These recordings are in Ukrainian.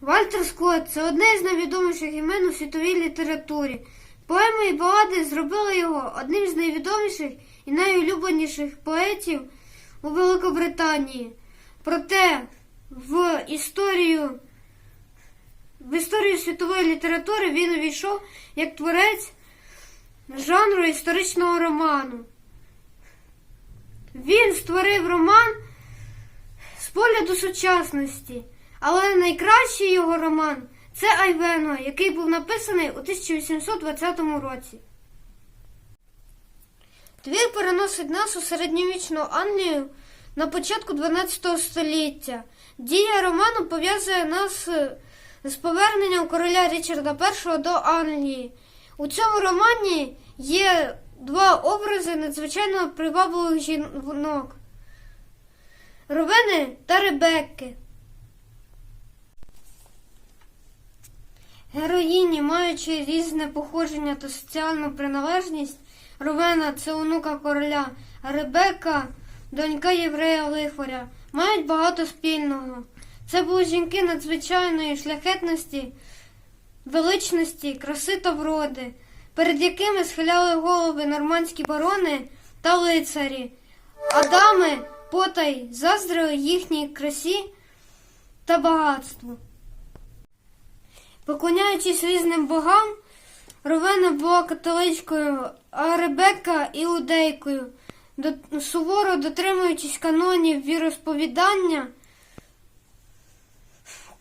Вальтер Скотт це одне з найвідоміших імен у світовій літературі. Поеми і балади зробили його одним з найвідоміших і найулюбленіших поетів у Великобританії. Проте в історію, в історію світової літератури він увійшов як творець жанру історичного роману. Він створив роман з погляду сучасності, але найкращий його роман це Айвено, який був написаний у 1820 році. Твір переносить нас у середньовічну Англію на початку 12 століття. Дія роману пов'язує нас е, з поверненням короля Річарда І до Англії. У цьому романі є два образи надзвичайно привабливих жінок Ровени та Ребекки. Героїні, маючи різне походження та соціальну приналежність, Ровена це онука короля, а Ребекка донька єврея Лихоря, мають багато спільного. Це були жінки надзвичайної шляхетності, величності, краси та вроди, перед якими схиляли голови нормандські барони та лицарі, а дами потай заздрили їхній красі та багатству. Поклоняючись різним богам, Ровена була католичкою, а Ребекка іудейкою, суворо дотримуючись канонів віросповідання,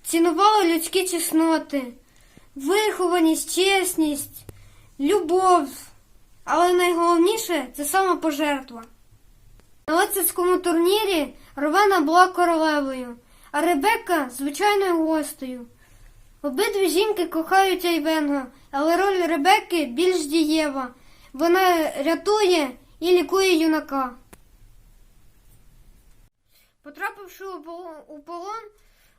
цінувала людські чесноти, вихованість, чесність, любов, але найголовніше це самопожертва. На лицарському турнірі Ровена була королевою, а Ребекка звичайною гостею. Обидві жінки кохають Айвенга, але роль Ребекки більш дієва. Вона рятує і лікує юнака. Потрапивши у полон,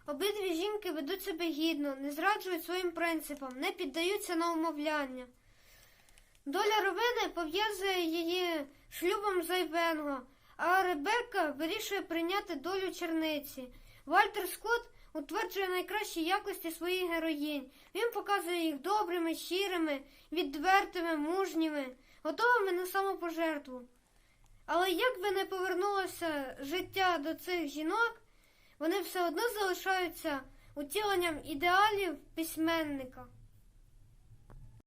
обидві жінки ведуть себе гідно, не зраджують своїм принципам, не піддаються на умовляння. Доля Ровени пов'язує її шлюбом з Айвенго, а Ребекка вирішує прийняти долю черниці. Вальтер Скотт утверджує найкращі якості своїх героїнь. Він показує їх добрими, щирими, відвертими, мужніми, готовими на самопожертву. Але як би не повернулося життя до цих жінок, вони все одно залишаються утіленням ідеалів письменника.